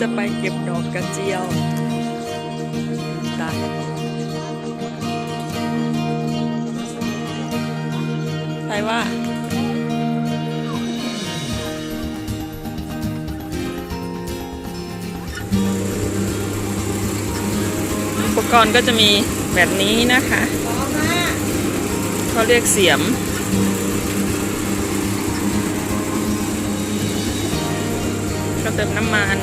จะไปเก็บดอกกระเจียวตายใครว่าอุปกรณ์ก็จะมีแบบนี้นะคะ เขาเรียกเสียม เติมน้ำมัน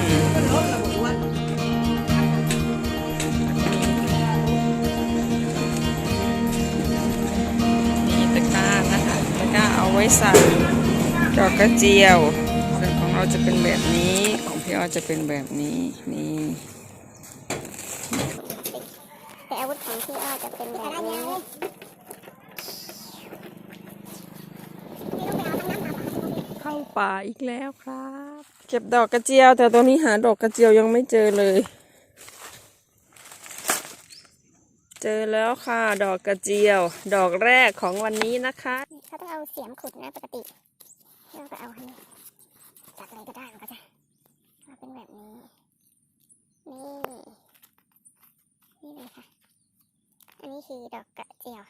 มีตะกร้านะคะตะกร้าเอาไว้ใส่ดอกกระเจียวส่วนของเราจะเป็นแบบนี้ของพี่อ้อจะเป็นแบบนี้นี่แต่อาวุธของพี่อ้อจะเป็นแบบนี้เข้าป่าอีกแล้วครับ เก็บดอกกระเจียว แต่ตอนนี้หาดอกกระเจียวยังไม่เจอเลย เจอแล้วค่ะ ดอกกระเจียว ดอกแรกของวันนี้นะคะเขาต้องเอาเสียมขุดนะปกติเราก็เอาให้จับอะไรก็ได้มันก็จะมาเป็นแบบนี้ นี่ นี่เลยค่ะ อันนี้คือดอกกระเจียว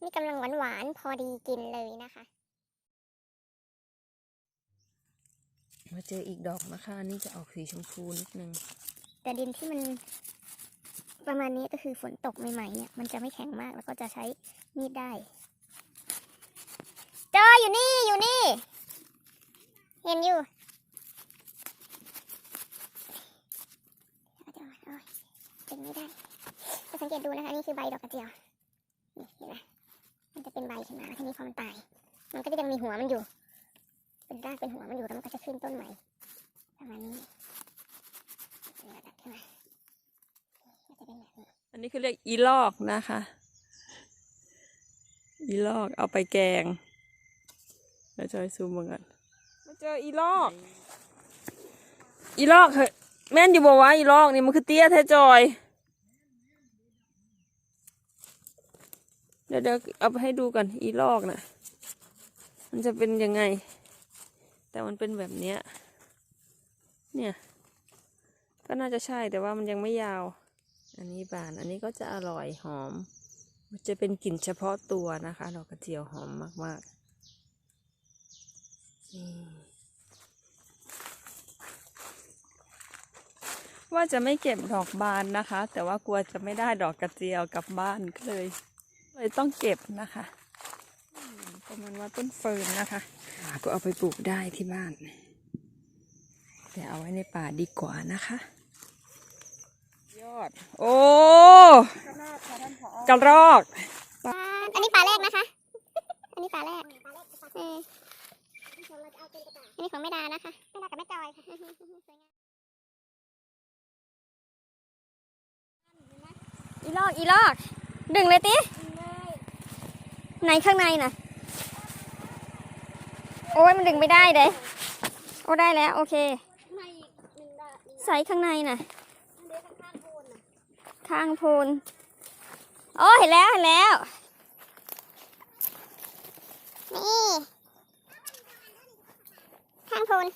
นี่กำลังหวานๆพอดีกินเลยนะคะ มาเจออีกดอกนะคะนนี้จะออกสีชมพูนิดนึง แต่ดินที่มันประมาณนี้ก็คือฝนตกใหม่ๆเนี่ยมันจะไม่แข็งมากแล้วก็จะใช้มีดได้เจออยู่นี่อยู่นี่ เห็นอยู่เจ๋อาเป็นไม่ได้จะสังเกตดูนะคะนี่คือใบดอกกระเจียวนี่เห็นไหมมันจะเป็นใบขึ้นมาแล้วทีนี้พอมันตาย มันก็จะยังมีหัวมันอยู่ เป็นรากเป็นหัวมันอยู่แล้วมันก็จะขึ้นต้นใหม่ประมาณนี้เป็นระดับขึ้นมาก็จะเป็นแบบนี้อันนี้คือเรียกอีลอกนะคะ อีลอกเอาไปแกงแล้วจอยซูมมากันมาเจออีลอก อีลอกเฮ้ยแม่นอยู่บอกว่าอีลอกนี่มันคือเตี้ยแท้จอย เดี๋ยวเดี๋ยวเอาไปให้ดูกันอีลอกนะมันจะเป็นยังไง แต่มันเป็นแบบเนี้ย เนี่ย ก็น่าจะใช่แต่ว่ามันยังไม่ยาว อันนี้บาน อันนี้ก็จะอร่อยหอม มันจะเป็นกลิ่นเฉพาะตัวนะคะ ดอกกระเจียวหอมมากๆนี่ว่าจะไม่เก็บดอกบานนะคะ แต่ว่ากลัวจะไม่ได้ดอกกระเจียวกลับบ้านก็เลยเลยต้องเก็บนะคะ ประมาณว่าต้นเฟิร์นนะคะอ่าก็เอาไปปลูกได้ที่บ้าน แต่เอาไว้ในป่าดีกว่านะคะ ยอด โอ้กระรอก อันนี้ปลาแรกนะคะ อันนี้ปลาแรกเอออันนี้ของแม่ดานะคะแม่ดากับแม่จอยค่ะอีลอก อีลอก ดึงเลยติไหนข้างในน่ะ โอ้ยมันดึงไม่ได้เด้โอ้ได้แล้ว โอเคใส่ข้างในน่ะข้างโพนโอ้เห็นแล้วเห็นแล้ว นี่ ข้างโพน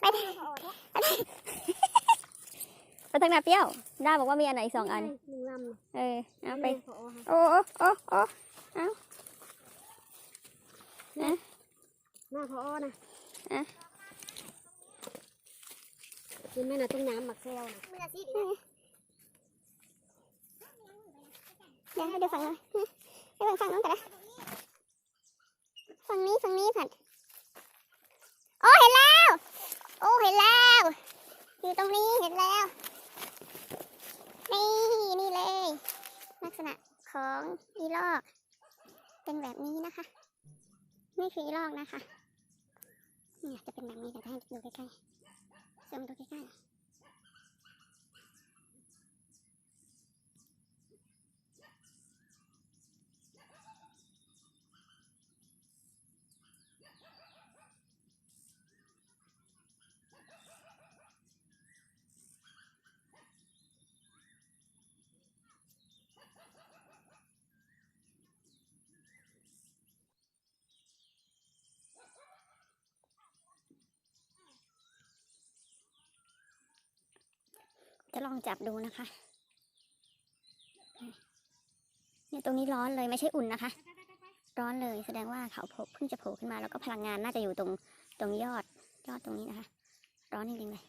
ไปทางไปทางหนาเปรี้ยวด้าบอกว่ามีอันไหนอีกสองอัน หนึ่งลำเออ เอาไปพอค่ะโอ้โอ้โอ้โอ้ หน้าพอนะอะคือแม่น่ะต้องน้ำหมักเซลนะเดี๋ยวให้ดูฝั่งนู้นให้ดูฝั่งนู้นกันนะฝั่งนี้ฝั่งนี้ผัดโอ้เห็นแล้ว โอ้เห็นแล้ว อยู่ตรงนี้เห็นแล้ว นี่นี่เลย ลักษณะของอีลอก เป็นแบบนี้นะคะ นี่คือลอกนะคะ เนี่ยจะเป็นแบบนี้เดี๋ยวให้ดูใกล้ๆซูมดูใกล้ๆ จะลองจับดูนะคะ เนี่ยตรงนี้ร้อนเลยไม่ใช่อุ่นนะคะ ร้อนเลยแสดงว่าเขาผล่เพิ่งจะโผล่ขึ้นมาแล้วก็พลังงานน่าจะอยู่ตรงตรงยอดยอดตรงนี้นะคะ ร้อนจริงๆเลย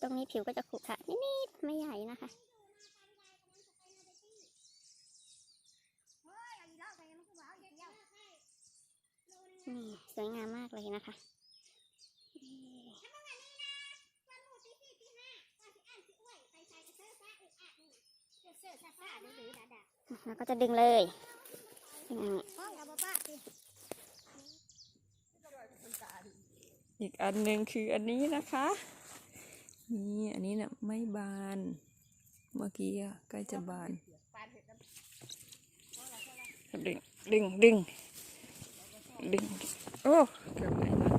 ตรงนี้ผิวก็จะขรุขระนิดๆไม่ใหญ่นะคะ นี่สวยงามมากเลยนะคะแล้วก็จะดึงเลยดึงอย่างนี้อีกอันหนึ่งคืออันนี้นะคะ นี่อันนี้น่ะไม่บาน เมื่อกี้อะใกล้จะบานดึงดึงดึง ดึง โอ้เกือบไหลละ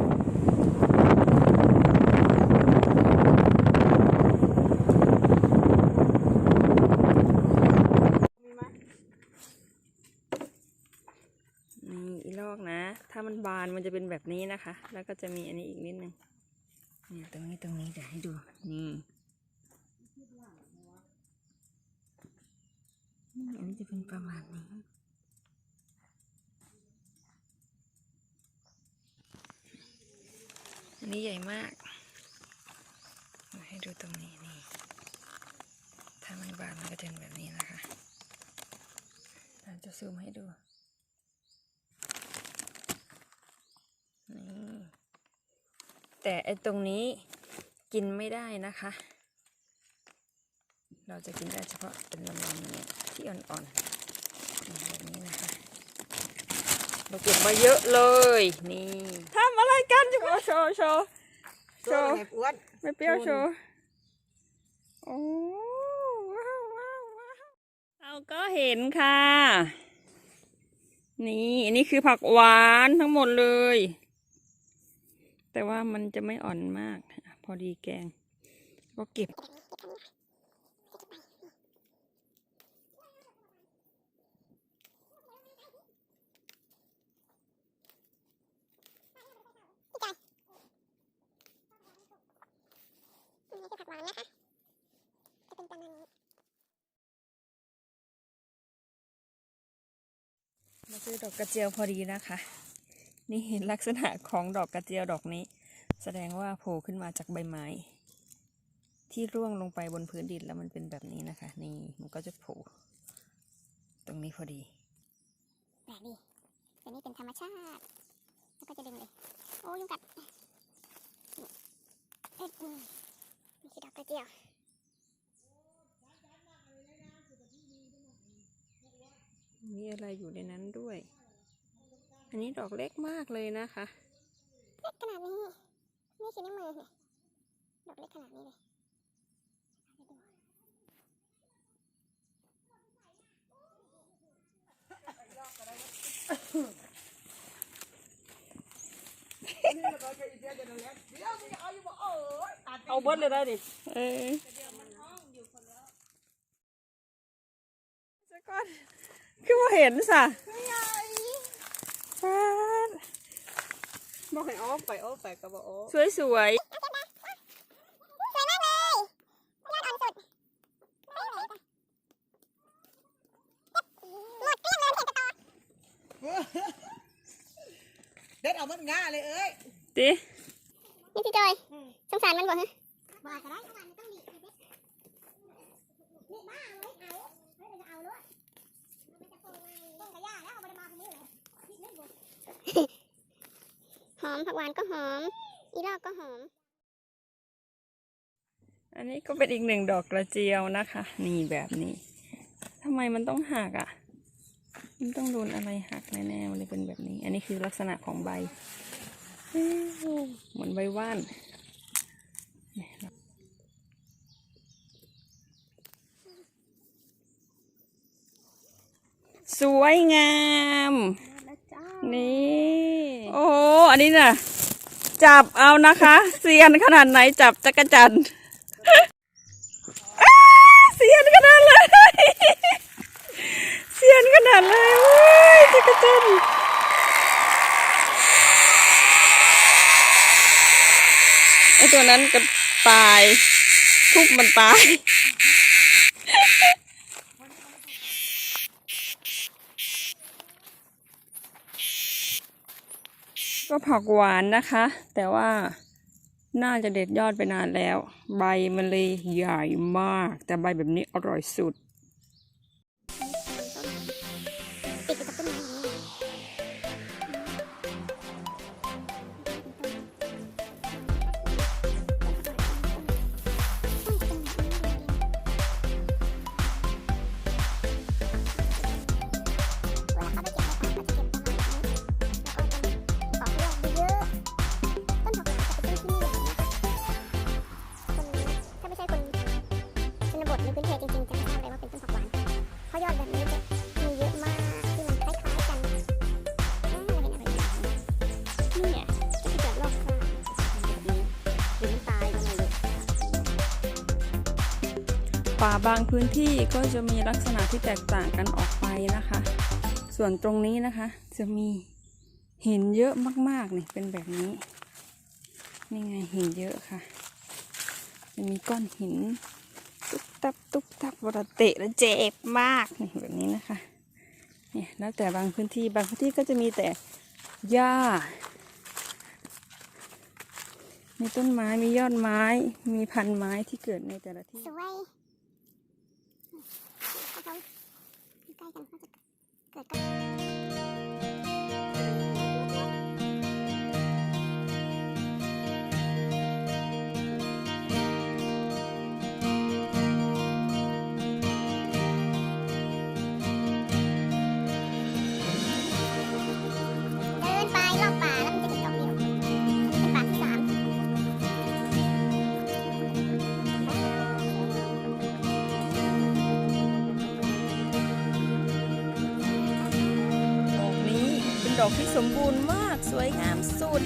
นี่อีลอกนะ ถ้ามันบานมันจะเป็นแบบนี้นะคะ แล้วก็จะมีอันนี้อีกนิดนึงเนี่ยตรงนี้ตรงนี้เดี๋ยวให้ดู นี่อันนี้จะเป็นประมาณนี้ นี้ใหญ่มาก มาให้ดูตรงนี้นี่ ถ้ามันบานมันก็จะเป็นแบบนี้นะคะเราจะซูมให้ดูนี่แต่ไอตรงนี้กินไม่ได้นะคะ เราจะกินได้เฉพาะเป็นลำๆเนี่ยที่อ่อนๆแบบนี้นะคะเราเก็บมาเยอะเลยนี่ โชว์โชว์โชว์โชว์ไงอ้วนไม่เปรี้ยวโชว์โอ้ว้าวว้าวว้าวเราก็เห็นค่ะ นี่อันนี้คือผักหวานทั้งหมดเลย แต่ว่ามันจะไม่อ่อนมาก พอดีแกง ก็เก็บ นี่คือผักหวานนะคะ จะเป็นประมาณนี้ มาซื้ อดอกกระเจียวพอดีนะคะ นี่เห็นลักษณะของดอกกระเจียวดอกนี้ แสดงว่าโผล่ขึ้นมาจากใบไม้ ที่ร่วงลงไปบนพื้นดินแล้วมันเป็นแบบนี้นะคะ นี่มันก็จะโผล่ตรงนี้พอดีแปลกดีแต่นี่เป็นธรรมชาติแล้วก็จะดึงเลยโอ้ยุงกัดเอ็ดนี่คือดอกกระเจียว มีอะไรอยู่ในนั้นด้วย อันนี้ดอกเล็กมากเลยนะคะเล็กขนาดนี้นี่คือนิ้วมือเนี่ยดอกเล็กขนาดนี้เลยเอาเบิ้ลเลยได้ดิเออจะก่อน คือว่าเห็นสะฟาดบอกให้อ้อมไปอ้อมไปก็บอกอ้อมสวยสวยสวยมากเลยยอดอ่อนสุดหมดเกลี้ยงเลยเห็นแต่ตอเด็ดเอามันง่าเลยเอ้ยๆตินี่พี่จอยสงสารมันบ่ฮะบ้าก็ได้มันต้องมีเด็กนี่บ้าเลยเอาเฮ้ยเราจะเอาด้วยมันจะโตไงต้นกระยาแล้วเอาไปมาคนนี้เลย หอมผักหวานก็หอม อีลอกก็หอม อันนี้ก็เป็นอีกหนึ่งดอกกระเจียวนะคะ นี่แบบนี้ทำไมมันต้องหักอะ มันต้องโดนอะไรหักแน่ๆมันเลยเป็นแบบนี้ อันนี้คือลักษณะของใบ เหมือนใบว่านสวยงาม นี่ โอ้โหอันนี้น่ะ จับเอานะคะเซียนขนาดไหนจับจักรจันเซียนขนาดเลยเซียนขนาดเลยเว้ยจักรจันไอตัวนั้นก็ตาย ทุบมันตาย ผักหวานนะคะ แต่ว่าน่าจะเด็ดยอดไปนานแล้ว ใบมันเลยใหญ่มาก แต่ใบแบบนี้อร่อยสุดติด นี่ไงก็จะเกิดรอบข้างแบบนี้หรือตายลงมาเลยป่าบางพื้นที่ก็จะมีลักษณะที่แตกต่างกันออกไปนะคะ ส่วนตรงนี้นะคะ จะมีหินเยอะมากๆนี่เป็นแบบนี้ นี่ไงหินเยอะค่ะ จะมีก้อนหินตุ๊บตับตุ๊บตับเวลาเตะแล้วเจ็บมากนี่แบบนี้นะคะเนี่ยแล้วแต่บางพื้นที่บางพื้นที่ก็จะมีแต่หญ้า มีต้นไม้มียอดไม้ มีพันไม้ที่เกิดในแต่ละที่ สวยใกล้กันน่าจะเกิดกัน ดอกที่สมบูรณ์มากสวยงามสุด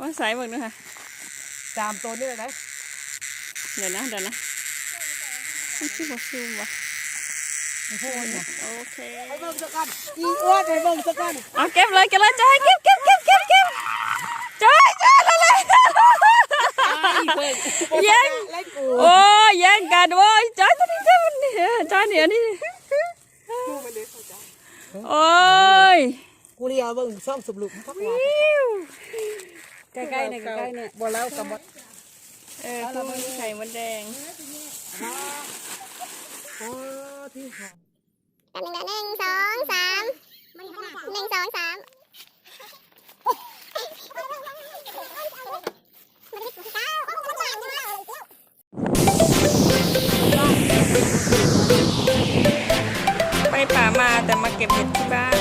ว่าสายเบิ่งด้วยค่ะสามตัวนี่เลยนะเดี๋ยวนะเดี๋ยวนะมันชื่อว่าซูมวะโอ้โหเนี่ยโอเคไปเบิ่งสักกันอีอ้วนไปเบิ่งสักกันเอาเก็บเลยเก็บเลยจอยเก็บเก็บเก็บเก็บเก็บจอยจอยเลยเลยแย่งไล่กูโอ้ยแย่งกันโว้ยจอยตัวนี้จอยมันเนี่ยจอยเนี่ยนี่ดูไปเลยเขาจ้าโอ้ยกูเรียเบิ่งซ่อมสรุปพักว่า ใกล้ๆเนี่ยใกล้ๆเนี่ยบ่เล้วกับบ่เออคู่มีไข่มดแดงหมแป๊บนึงหนึ่งสองสามหนึ่งสองสามไปป่ามาแต่มาเก็บเห็ดที่บ้าน